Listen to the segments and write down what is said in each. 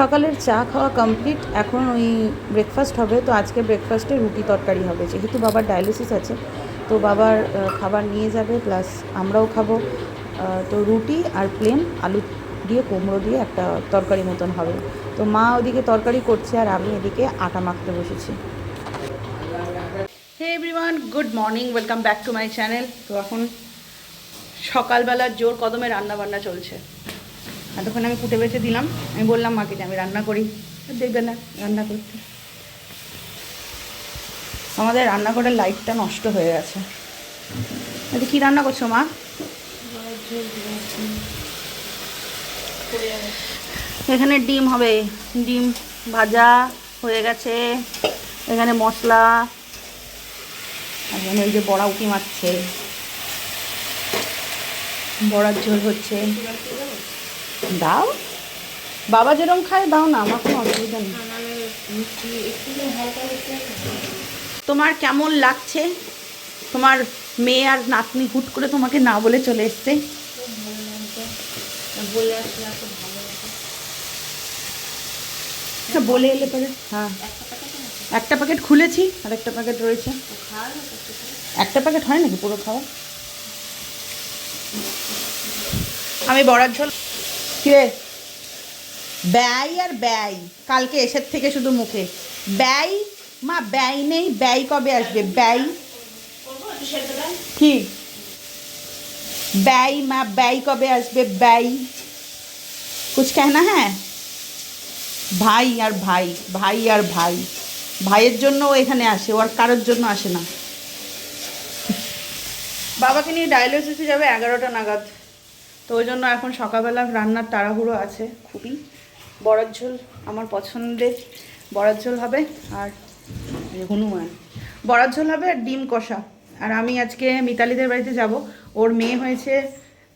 সকালের চা খাওয়া কমপ্লিট এখন ওই ব্রেকফাস্ট হবে। তো আজকে ব্রেকফাস্টে রুটি তরকারি হবে। যেহেতু বাবার ডায়ালিসিস আছে, তো বাবার খাবার নিয়ে যাবে প্লাস আমরাও খাব। তো রুটি আর প্লেন আলু দিয়ে কুমড়ো দিয়ে একটা তরকারি মতন হবে। তো মা ওদিকে তরকারি করছে আর আমি এদিকে আটা মাখতে বসেছি। Hey everyone good morning welcome back to my channel তো এখন সকালবেলার জোর কদমে রান্না বান্না চলছে। এতক্ষণ আমি কুটে বেছে দিলাম। আমি বললাম মাকে যে আমি রান্না করি। দেখবে না রান্না করতে। আমাদের রান্নাঘরের লাইটটা নষ্ট হয়ে গেছে। আচ্ছা কী রান্না করছ মা? এখানে ডিম হবে। ডিম ভাজা হয়ে গেছে। এখানে মশলা। এখানে ওই যে বড়া উকি মারছে। বড়ার ঝোল হচ্ছে। দাও? বাবা যেরকম খায় দাও না আমার কোনো অসুবিধা নেই। তোমার কেমন লাগছে? তোমার মেয়ে আর নাতনি হুট করে তোমাকে না বলে চলে এসছে। বলে আচ্ছা, বলে এলে পরে। হ্যাঁ। একটা প্যাকেট খুলেছি আর একটা প্যাকেট রয়েছে? একটা প্যাকেট হয় নাকি পুরো খাওয়া? আমি বড়ার ঝোল কিরে? ব্যয় আর ব্যয়, কালকে এসের থেকে শুধু মুখে। ব্যয় মা, ব্যয় নেই, ব্যয় কবে আসবে? ব্যয়? কি? ব্যয় মা, ব্যয় কবে আসবে? ব্যয়? কুছ কেনা হ্যাঁ? ভাই আর ভাই ভাই আর ভাই। ভাইয়ের জন্য ও এখানে আসে ওর কারোর জন্য আসে না। বাবাকে নিয়ে ডায়ালিসিসে যাবে এগারোটা নাগাদ। তো ওই জন্য এখন সকালবেলা রান্নার তাড়াহুড়ো আছে খুবই। বড়ার ঝোল আমার পছন্দের। বড়ার ঝোল হবে আর হনুমান। বড়ার ঝোল হবে আর ডিম কষা। আর আমি আজকে মিতালিদের বাড়িতে যাব। ওর মেয়ে হয়েছে,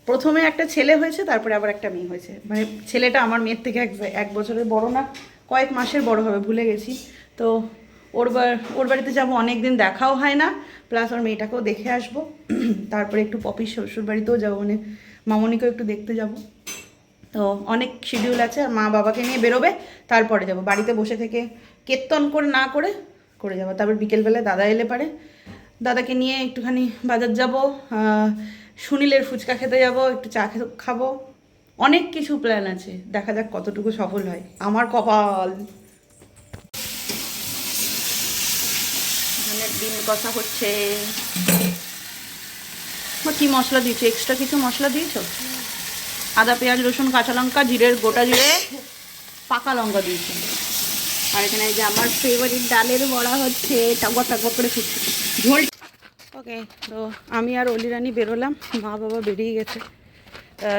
প্রথমে একটা ছেলে হয়েছে, তারপরে আবার একটা মেয়ে হয়েছে। মানে ছেলেটা আমার মেয়ের থেকে এক এক বছরের বড় না, কয়েক মাসের বড় হবে, ভুলে গেছি। তো ওর ওর বাড়িতে যাব অনেক দিন দেখাও হয় না। প্লাস ওর মেয়েটাকেও দেখে আসব। তারপরে একটু পপির শ্বশুর বাড়িতেও যাব মানে মামনিকেও একটু দেখতে যাব। তো অনেক শিডিউল আছে, আর মা বাবাকে নিয়ে বেরোবে, তারপরে যাব। বাড়িতে বসে থেকে কীর্তন করে, না করে করে যাব। তারপর বিকেলবেলায় দাদা এলে পারে। দাদাকে নিয়ে একটুখানি বাজার যাব সুনীলের ফুচকা খেতে যাব, একটু চা খাব। অনেক কিছু প্ল্যান আছে। দেখা যাক কতটুকু সফল হয়। আমার কপাল। ডিম কষা হচ্ছে। বা কী মশলা দিয়েছ? এক্সট্রা কিছু মশলা দিয়েছ? আদা, পেঁয়াজ, রসুন, কাঁচা লঙ্কা জিরের গোটা জিরে, পাকা লঙ্কা দিয়েছি। আর এখানে যে আমার ফেভারিট ডালের বড়া হচ্ছে টগর টগর করে ফুটছে ঝোল ওকে তো আমি আর অলি অলিরানি বেরোলাম। মা বাবা বেরিয়ে গেছে।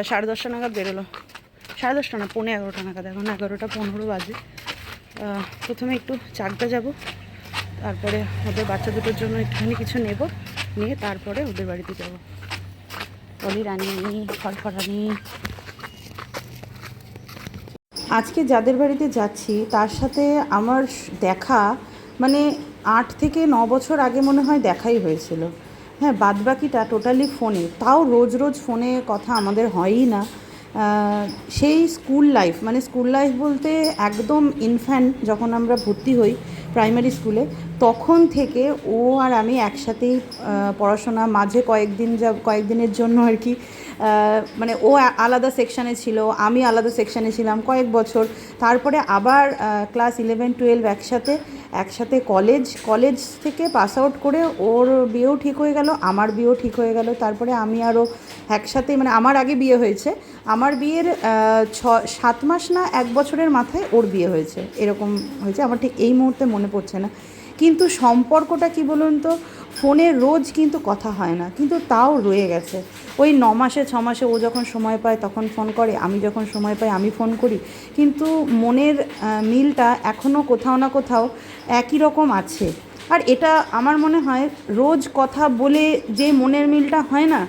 সাড়ে দশটা নাগাদ বেরোলো। সাড়ে দশটা না, পৌনে এগারোটা নাগাদ, এখন এগারোটা পনেরো বাজে। প্রথমে একটু চাকদা যাব। তারপরে ওদের বাচ্চা দুটোর জন্য একটুখানি কিছু নেব। নিয়ে তারপরে ওদের বাড়িতে যাব। অলি রানি ফরফরানি আজকে যাদের বাড়িতে যাচ্ছি তার সাথে আমার দেখা মানে আট থেকে ন বছর আগে মনে হয় দেখাই হয়েছিল। হ্যাঁ বাদবাকিটা টোটালি ফোনে তাও রোজ রোজ ফোনে কথা আমাদের হয়ই না। সেই স্কুল লাইফ মানে স্কুল লাইফ বলতে একদম ইনফ্যান্ট যখন আমরা ভর্তি হই প্রাইমারি স্কুলে তখন থেকে ও আর আমি একসাথেই পড়াশোনা মাঝে কয়েকদিন যা, কয়েকদিনের জন্য আর কি মানে ও আলাদা সেকশানে ছিল, আমি আলাদা সেকশানে ছিলাম কয়েক বছর। তারপরে আবার ক্লাস ইলেভেন টুয়েলভ একসাথে একসাথে কলেজ কলেজ থেকে পাস আউট করে ওর বিয়েও ঠিক হয়ে গেল, আমার বিয়েও ঠিক হয়ে গেল। তারপরে আমি আরও একসাথে মানে আমার আগে বিয়ে হয়েছে, আমার বিয়ের ছ, সাত মাস না, এক বছরের মাথায় ওর বিয়ে হয়েছে, এরকম হয়েছে। আমার ঠিক এই মুহূর্তে মনে পড়ছে না। কিন্তু সম্পর্কটা কি বলুন তো, ফোনে রোজ কিন্তু কথা হয় না, কিন্তু তাও রয়ে গেছে। ওই ন মাসে, ছ মাসে ও যখন সময় পায় তখন ফোন করে, আমি যখন সময় পাই আমি ফোন করি। কিন্তু মনের মিলটা এখনও কোথাও না কোথাও একই রকম আছে। আর এটা আমার মনে হয় রোজ কথা বলে যে মনের মিলটা হয় না,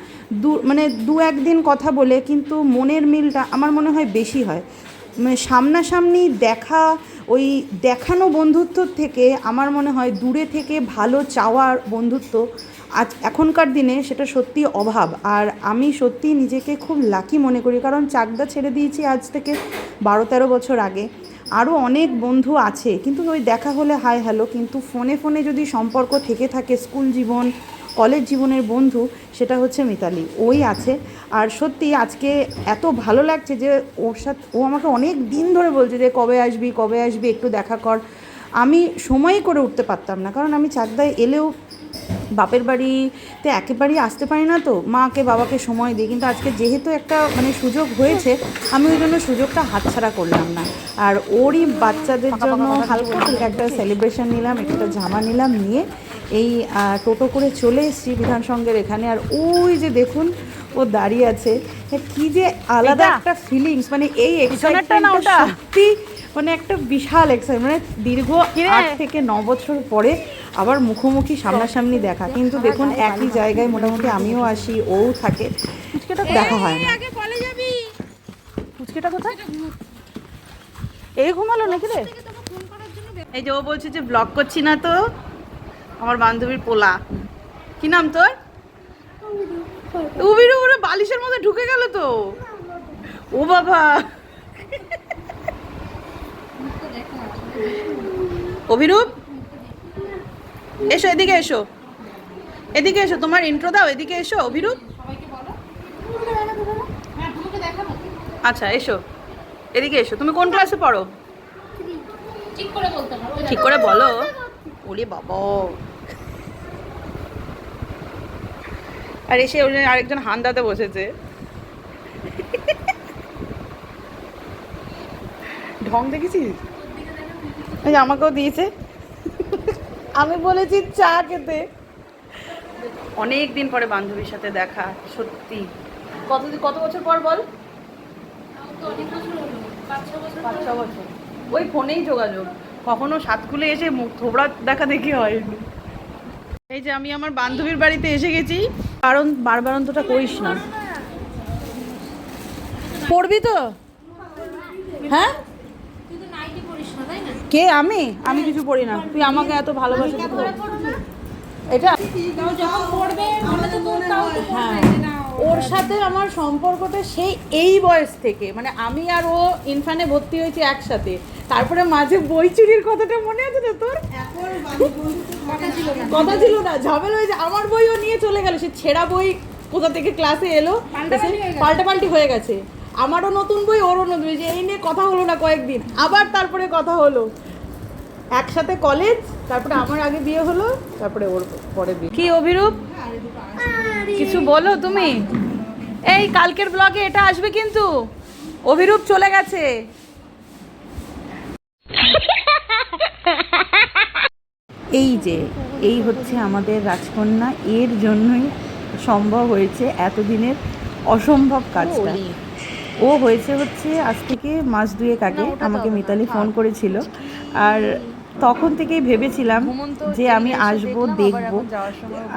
দু মানে দু একদিন কথা বলে কিন্তু মনের মিলটা আমার মনে হয় বেশি হয়। মানে সামনাসামনি দেখা ওই দেখানো বন্ধুত্বর থেকে আমার মনে হয় দূরে থেকে ভালো চাওয়ার বন্ধুত্ব আজ এখনকার দিনে সেটা সত্যি অভাব। আর আমি সত্যি নিজেকে খুব লাকি মনে করি, কারণ চাকদা ছেড়ে দিয়েছি আজ থেকে বারো তেরো বছর আগে। আরও অনেক বন্ধু আছে, কিন্তু ওই দেখা হলে হাই হ্যালো, কিন্তু ফোনে ফোনে যদি সম্পর্ক থেকে থাকে, স্কুল জীবন কলেজ জীবনের বন্ধু সেটা হচ্ছে মিতালি। ওই আছে। আর সত্যি আজকে এত ভালো লাগছে যে ওর সাথে ও আমাকে অনেক দিন ধরে বলছে যে কবে আসবি কবে আসবি একটু দেখা কর। আমি সময়ই করে উঠতে পারতাম না। কারণ আমি চাকদায় এলেও বাপের বাড়িতে একেবারেই আসতে পারি না তো। মাকে বাবাকে সময় দিই। কিন্তু আজকে যেহেতু একটা মানে সুযোগ হয়েছে আমি ওই জন্য সুযোগটা হাতছাড়া করলাম না। আর ওরই বাচ্চাদের জন্য হালকা হালকা একটা সেলিব্রেশন নিলাম একটা জামা নিলাম নিয়ে এই টোটো করে চলে এসেছি বিধান সঙ্গের এখানে। আর ওই যে দেখুন ও দাঁড়িয়ে আছে। কি যে আলাদা একটা ফিলিংস মানে এই এক্সাইটমেন্টটা সত্যি মানে একটা বিশাল এক্সাইট মানে দীর্ঘ আট থেকে ন বছর পরে আবার মুখোমুখি সামনাসামনি দেখা। কিন্তু দেখুন একই জায়গায় মোটামুটি আমিও আসি ও থাকে। ফুচকেটা দেখা হয় না। ফুচকেটা কোথায়? এই ঘুমালো নাকি রে? এই যে ও বলছে যে ব্লগ করছি না তো? আমার বান্ধবীর পোলা। কি নাম তোর? উবির উপরে বালিশের মধ্যে ঢুকে গেল তো। ও বাবা। অভিরূপ? এসো এদিকে এসো। এদিকে এসো তোমার ইন্ট্রো দাও এদিকে এসো অভিরূপ। আচ্ছা এসো। এদিকে এসো তুমি কোন ক্লাসে পড়ো? ঠিক করে বলতে ঠিক করে বলো। ওরে বাবা। আর এসে ওই আরেকজন হান্দাতে বসেছে। ঢং দেখেছিস? যে আমাকেও দিয়েছে। আমি বলেছি চা খেতে। অনেক দিন পরে বান্ধবীর সাথে দেখা সত্যি। কত কত বছর পর বল? পাঁচ ছ বছর। ওই ফোনেই যোগাযোগ। কখনো সাত খুলে এসে মুখ থোবড়া দেখা দেখি হয়নি। এই যে আমি আমার বান্ধবীর বাড়িতে এসে গেছি। কারণ বারবারন্তটা করিস না। পড়বি তো? হ্যাঁ? কে? আমি? আমি কিছু পড়ি না। তুই আমাকে এত ভালোবাসিস তো। এটা? হ্যাঁ। ওর সাথে আমার সম্পর্কটা সেই এই বয়স থেকে। মানে আমি আর ও ইনফানে ভর্তি হয়েছি একসাথে। তারপরে মাঝে বই চুরির কথাটা মনে আছে তো তোর? কথা ছিল না। ঝামেলা হয়েছে আমার বইও নিয়ে চলে গেল সে ছেঁড়া বই কোথা থেকে ক্লাসে এলো? পাল্টাপাল্টি হয়ে গেছে। হয়ে গেছে। আমারও নতুন বই ওরও নতুন যে এই নিয়ে কথা হলো না কয়েকদিন আবার তারপরে কথা হলো। একসাথে কলেজ তারপরে আমার আগে বিয়ে হলো তারপরে ওর পরে বিয়ে। কি অভিরূপ? কিছু বলো তুমি? এই কালকের ব্লগে এটা আসবে কিন্তু। অভিরূপ চলে গেছে। এই যে এই হচ্ছে আমাদের রাজকন্যা। এর জন্যই সম্ভব হয়েছে এতদিনের অসম্ভব কাজটা। ও হয়েছে হচ্ছে আজ থেকে মাস দুয়েক আগে আমাকে মিতালি ফোন করেছিল। আর তখন থেকেই ভেবেছিলাম যে আমি আসব দেখব।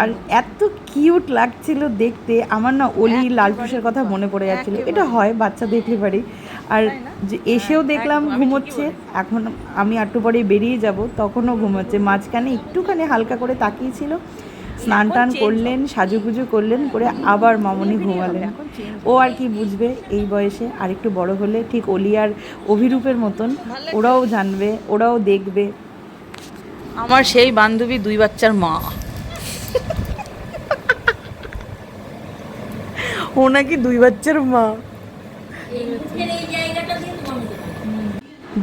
আর এত কিউট লাগছিল দেখতে। আমার না অলি লালটুসের কথা মনে পড়ে যাচ্ছিল। এটা হয় বাচ্চা দেখলে পারি আর যে এসেও দেখলাম ঘুমোচ্ছে। এখন আমি একটু পরে বেরিয়ে যাব তখনও ঘুমোচ্ছে। মাঝখানে একটুখানি হালকা করে তাকিয়েছিল। স্নান টান করলেন সাজুগুজু করলেন করে আবার মামনি ঘুমালেন। ও আর কি বুঝবে এই বয়সে। আর একটু বড় হলে ঠিক অলি আর অভিরূপের মতন। ওরাও জানবে ওরাও দেখবে। আমার সেই বান্ধবী দুই বাচ্চার মা। ও নাকি দুই বাচ্চার মা।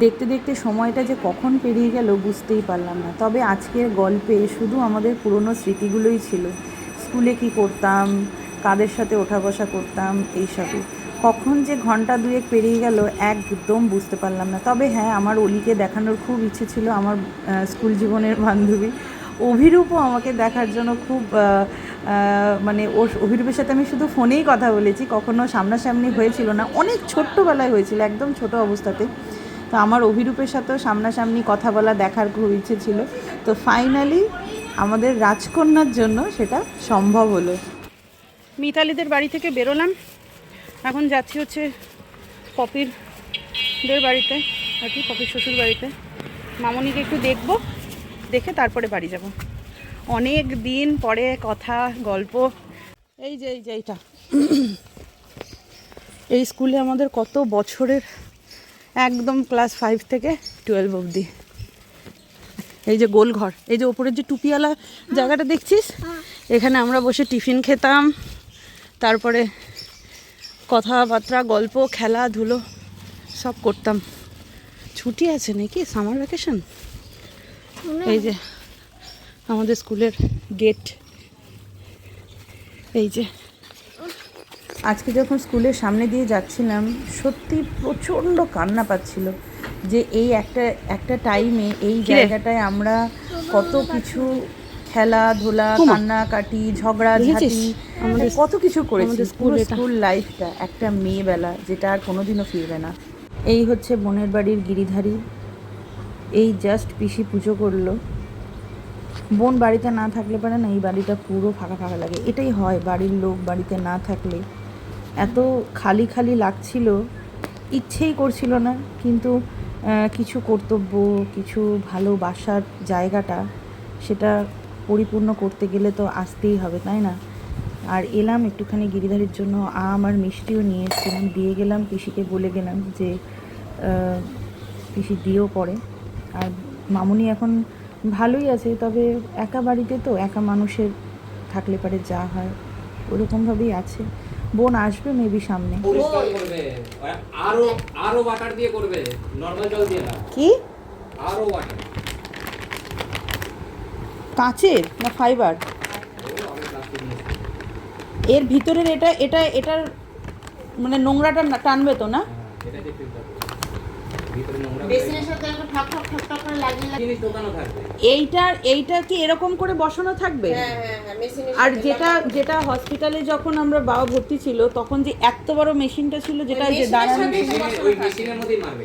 দেখতে দেখতে সময়টা যে কখন পেরিয়ে গেল বুঝতেই পারলাম না। তবে আজকের গল্পে শুধু আমাদের পুরনো স্মৃতিগুলোই ছিল। স্কুলে কি করতাম, কাদের সাথে ওঠা বসা করতাম, এইসবই। কখন যে ঘণ্টা দুয়েক পেরিয়ে গেল একদম বুঝতে পারলাম না। তবে হ্যাঁ আমার অলিকে দেখানোর খুব ইচ্ছে ছিল, আমার স্কুল জীবনের বান্ধবী। অভিরূপও আমাকে দেখার জন্য খুব মানে ওর অভিরূপের সাথে আমি শুধু ফোনেই কথা বলেছি, কখনো সামনাসামনি হয়েছিল না, অনেক ছোট্টবেলায় হয়েছিল, একদম ছোট অবস্থাতে। তো আমার অভিরূপের সাথেও সামনাসামনি কথা বলা দেখার খুব ইচ্ছে ছিল। তো ফাইনালি আমাদের রাজকন্যার জন্য সেটা সম্ভব হলো। মিতালিদের বাড়ি থেকে বেরোলাম। এখন যাচ্ছি হচ্ছে পপির দের বাড়িতে, আর কি, পপির শ্বশুর বাড়িতে। মামনিকে একটু দেখব। দেখে তারপরে বাড়ি যাব। অনেক দিন পরে কথা, গল্প। এই যে এই যে, এইটা। এই স্কুলে আমাদের কত বছরের একদম ক্লাস ফাইভ থেকে টুয়েলভ অবধি। এই যে গোল ঘর, এই যে ওপরের যে টুপিওয়ালা জায়গাটা দেখছিস? এখানে আমরা বসে টিফিন খেতাম, তারপরে কথাবার্তা, গল্প, খেলাধুলো সব করতাম। ছুটি আছে নাকি? সামার ভ্যাকেশন এই যে আমাদের স্কুলের গেট এই যে। আজকে যখন স্কুলের সামনে দিয়ে যাচ্ছিলাম সত্যি প্রচণ্ড কান্না পাচ্ছিল যে এই একটা একটা টাইমে এই জায়গাটায় আমরা কত কিছু খেলাধুলা। কান্নাকাটি ঝগড়া ঝাঁটি কত কিছু করেছি। স্কুল স্কুল লাইফটা একটা মেয়েবেলা যেটা আর কোনোদিনও ফিরবে না। এই হচ্ছে বোনের বাড়ির গিরিধারী। এই জাস্ট পিসি পুজো করল। বোন বাড়িতে না থাকলে পারে না, এই বাড়িটা পুরো ফাঁকা ফাঁকা লাগে। এটাই হয় বাড়ির লোক বাড়িতে না থাকলে। এত খালি খালি লাগছিল, ইচ্ছেই করছিল না, কিন্তু কিছু কর্তব্য, কিছু ভালোবাসার জায়গাটা সেটা পরিপূর্ণ করতে গেলে তো আসতেই হবে, তাই না? আর এলাম একটুখানি গিরিধারির জন্য, আম আর মিষ্টিও নিয়ে এসেছিলাম, দিয়ে গেলাম, পিসিকে বলে গেলাম যে পিসি দিয়েও পড়ে আর মামুনি এখন ভালোই আছে তবে একা বাড়িতে তো একা মানুষের থাকলে পারে যা হয় ওরকমভাবেই আছে। বোন আসবে মেবি সামনে। আরও আরও ওয়াটার দিয়ে করবে নর্মাল জল দিয়ে না। কি? আরও ওয়াটার কাঁচের না ফাইবার এর ভিতরের এটা এটা এটার মানে নোংরাটা টানবে তো না এটা দিয়ে ফিল্টার ভিতরে নোংরা বেসিনের সাথে একটা ঠক ঠক ঠক ঠক করে লাগিয়ে লাগিয়ে জিনিস দোকানও থাকবে। এইটার এইটা কি এরকম করে বসানো থাকবে? হ্যাঁ হ্যাঁ হ্যাঁ মেশিনের আর যেটা যেটা হসপিটালে যখন আমরা বাবা ভর্তি ছিল তখন যে এত বড় মেশিনটা ছিল যেটা যে দাঁড়ানো ওই মেশিনের মধ্যেই মারবে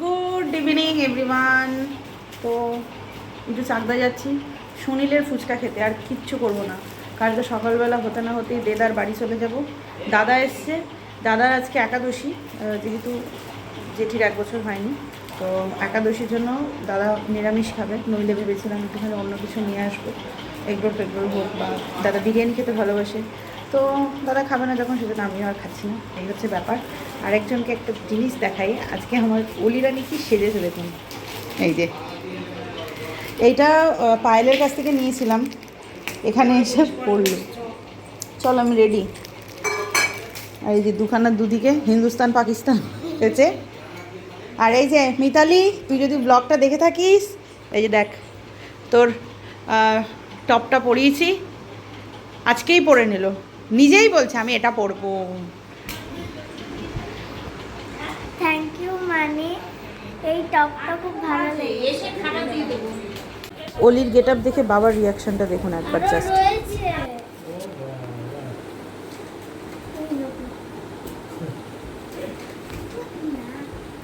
গুড ইভিনিং এভরিওয়ান তো একটু চাকদা যাচ্ছি সুনীলের ফুচকা খেতে আর কিচ্ছু করব না। কালকে সকালবেলা হতে না হতেই দেদার বাড়ি চলে যাব। দাদা এসছে। দাদার আজকে একাদশী যেহেতু জেঠির এক বছর হয়নি। তো একাদশীর জন্য দাদা নিরামিষ খাবে। নইলে ভেবেছিলাম একটুখানি অন্য কিছু নিয়ে আসব। এগরোল ফেগরোল হোক বা দাদা বিরিয়ানি খেতে ভালোবাসে। তো দাদা খাবে না যখন, সেজন্য আমিও আর খাচ্ছি না। এই হচ্ছে ব্যাপার। আরেকজনকে একটা জিনিস দেখাই। আজকে আমার অলিরানি কি সেজেছে দেখুন। এই যে। এইটা পায়েলের কাছ থেকে নিয়েছিলাম। এখানে এসে পড়ল। চল, আমি রেডি আর এই যে দুখানার দুদিকে, হিন্দুস্তান, পাকিস্তান হয়েছে আর এই যে মিতালি তুই যদি ব্লগটা দেখে থাকিস এই যে দেখ তোর টপটা পরিয়েছি আজকেই পরে নিল। নিজেই বলছে আমি এটা পরবো। থ্যাংক ইউ মানে এই টপটা খুব ভালো লাগে এসে খাবার দিয়ে দেবো। অলির গেট আপ দেখে বাবার রিয়াকশনটা দেখুন একবার জাস্ট রয়েছে।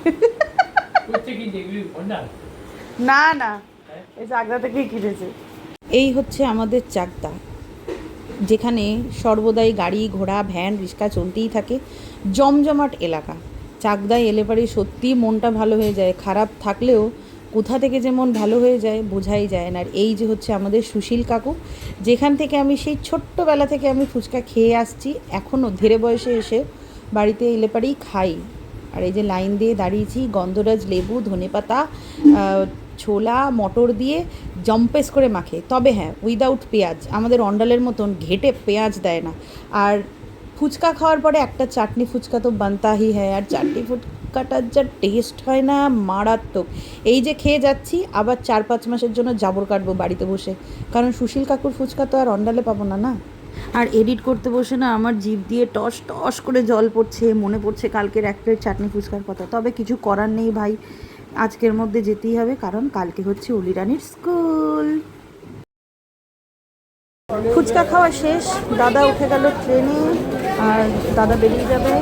না না। এই চাকদা থেকেই কিনেছে। এই হচ্ছে আমাদের চাকদা, যেখানে সর্বদাই গাড়ি, ঘোড়া, ভ্যান, রিক্সা চলতেই থাকে। জমজমাট এলাকা। চাকদায় এলে পরে সত্যিই মনটা ভালো হয়ে যায়, খারাপ থাকলেও কোথা থেকে যে মন ভালো হয়ে যায় বোঝাই যায় না। আর এই যে হচ্ছে আমাদের সুশীল কাকু, যেখান থেকে আমি সেই ছোট্টবেলা থেকে আমি ফুচকা খেয়ে আসছি এখনও ধীরে বয়সে এসে বাড়িতে এলে পারেই খাই। আর এই যে লাইন দিয়ে দাঁড়িয়েছি, গন্ধরাজ লেবু, ধনেপাতা ছোলা, মটর দিয়ে জম্পেস করে মাখে। তবে হ্যাঁ উইদাউট পেঁয়াজ, আমাদের অন্ডালের মতন ঘেটে পেঁয়াজ দেয় না। আর ফুচকা খাওয়ার পরে একটা চাটনি ফুচকা তো বানতাহি হ্যাঁ আর চাটনি ফুচকাটার যা টেস্ট হয় না, মারাত্মক। এই যে খেয়ে যাচ্ছি, আবার চার পাঁচ মাসের জন্য জাবর কাটবো বাড়িতে বসে। কারণ সুশীল কাকুর ফুচকা তো আর অন্ডালে পাবো না না? আর এডিট করতে বসে না আমার জিভ দিয়ে টস টস করে জল পড়ছে, মনে পড়ছে কালকের এক প্লেট চাটনি ফুচকার কথা। তবে কিছু করার নেই ভাই, আজকের মধ্যে যেতেই হবে কারণ কালকে হচ্ছে অলিরানির স্কুল ফুচকা খাওয়া শেষ, দাদা উঠে গেল ট্রেনে আর দাদা বেরিয়ে যাবে।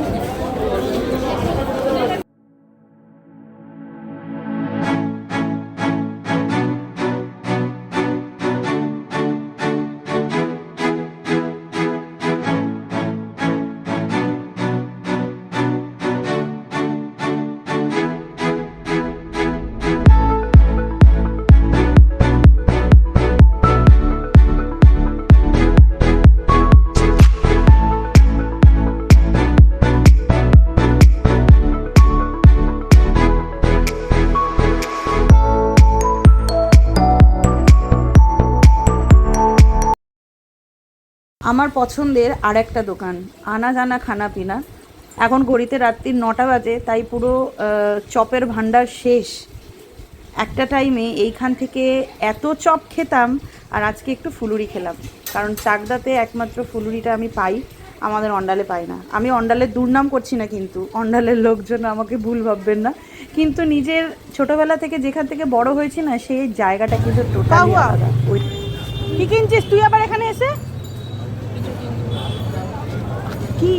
আমার পছন্দের আর একটা দোকান আনা জানা খানা পিনা। এখন ঘড়িতে রাত্রির নটা বাজে তাই পুরো চপের ভাণ্ডার শেষ। একটা টাইমে এইখান থেকে এত চপ খেতাম আর আজকে একটু ফুলুরি খেলাম। কারণ চাকদাতে একমাত্র ফুলুরিটা আমি পাই আমাদের অন্ডালে পাই না। আমি অন্ডালের দুর্নাম করছি না কিন্তু অন্ডালের লোকজন আমাকে ভুল ভাববেন না। কিন্তু নিজের ছোটবেলা থেকে যেখান থেকে বড় হয়েছি না সেই জায়গাটা কিন্তু টোটালি আলাদা। ওই কি কিনছিস? তুই আবার এখানে এসে? কি?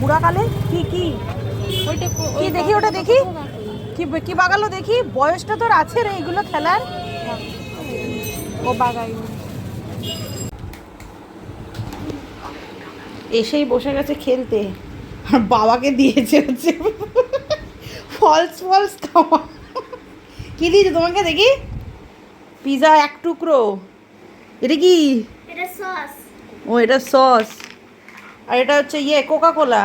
বুড়াকালে কি কি? কি দেখি ওটা দেখি? কি কি বাগালো দেখি? বয়সটা তোর আছে রে এগুলো খেলার? ও বাগাই এসেই বসে গেছে খেলতে। আর বাবাকে দিয়েছে হচ্ছে। ফলস ফলস খাওয়া। কি দিয়েছে তোমাকে দেখি? পিজা এক টুকরো। এটা কি? এটা সস ও এটা সস আর এটা হচ্ছে ইয়ে কোকা কোলা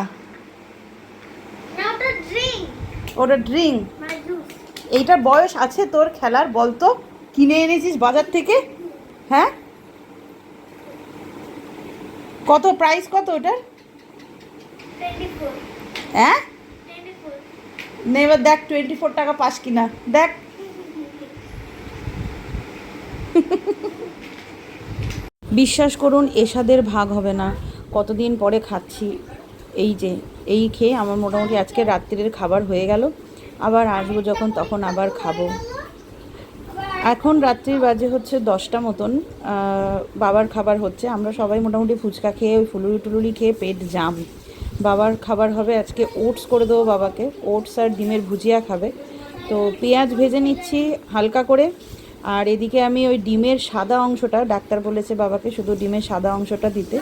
ওটা ড্রিঙ্ক মানে এইটার বয়স আছে তোর খেলার বলতো কিনে এনেছিস বাজার থেকে? হ্যাঁ? কত প্রাইস কত ওটার? হ্যাঁ? এবার দেখ টোয়েন্টি ফোর টাকা পাস কিনা। দেখ। বিশ্বাস করুন এসাদের ভাগ হবে না। কতদিন পরে খাচ্ছি, এই যে, এই খেয়ে আমার মোটামুটি আজকে রাত্রির খাবার হয়ে গেল। আবার আসব যখন, তখন আবার খাব। এখন রাত্রির বাজে হচ্ছে দশটা মতন। বাবার খাবার হচ্ছে, আমরা সবাই মোটামুটি ফুচকা খেয়ে ওই ফুলুরি টুলুরি খেয়ে পেট জাম। বাবার খাবার হবে আজকে ওটস করে দেবো বাবাকে। ওটস আর ডিমের ভুজিয়া খাবে। তো পেঁয়াজ ভেজে নিচ্ছি হালকা করে। আর এদিকে আমি ওই ডিমের সাদা অংশটা, ডাক্তার বলেছে বাবাকে শুধু ডিমের সাদা অংশটা দিতে।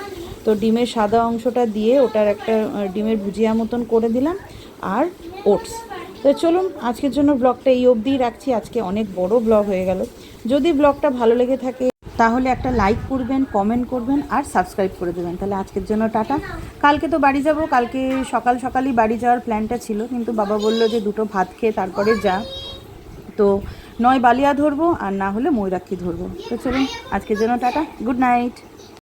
তো ডিমের সাদা অংশটা দিয়ে ওটার একটা ডিমের ভুজিয়া মতন করে দিলাম আর ওটস। তো চলুন আজকের জন্য ব্লগটা এই অবধিই রাখছি। আজকে অনেক বড় ব্লগ হয়ে গেল। যদি ব্লগটা ভালো লেগে থাকে তাহলে একটা লাইক করবেন, কমেন্ট করবেন আর সাবস্ক্রাইব করে দেবেন। তাহলে আজকের জন্য টাটা। কালকে তো বাড়ি যাব, কালকে সকাল সকালই বাড়ি যাওয়ার প্ল্যানটা ছিল, কিন্তু বাবা বলল যে দুটো ভাত খেয়ে তারপরে যা। তো নয় বালিয়া ধরবো আর না হলে ময়ূরাক্ষী ধরবো। তো চলুন আজকের জন্য টাটা। Good night.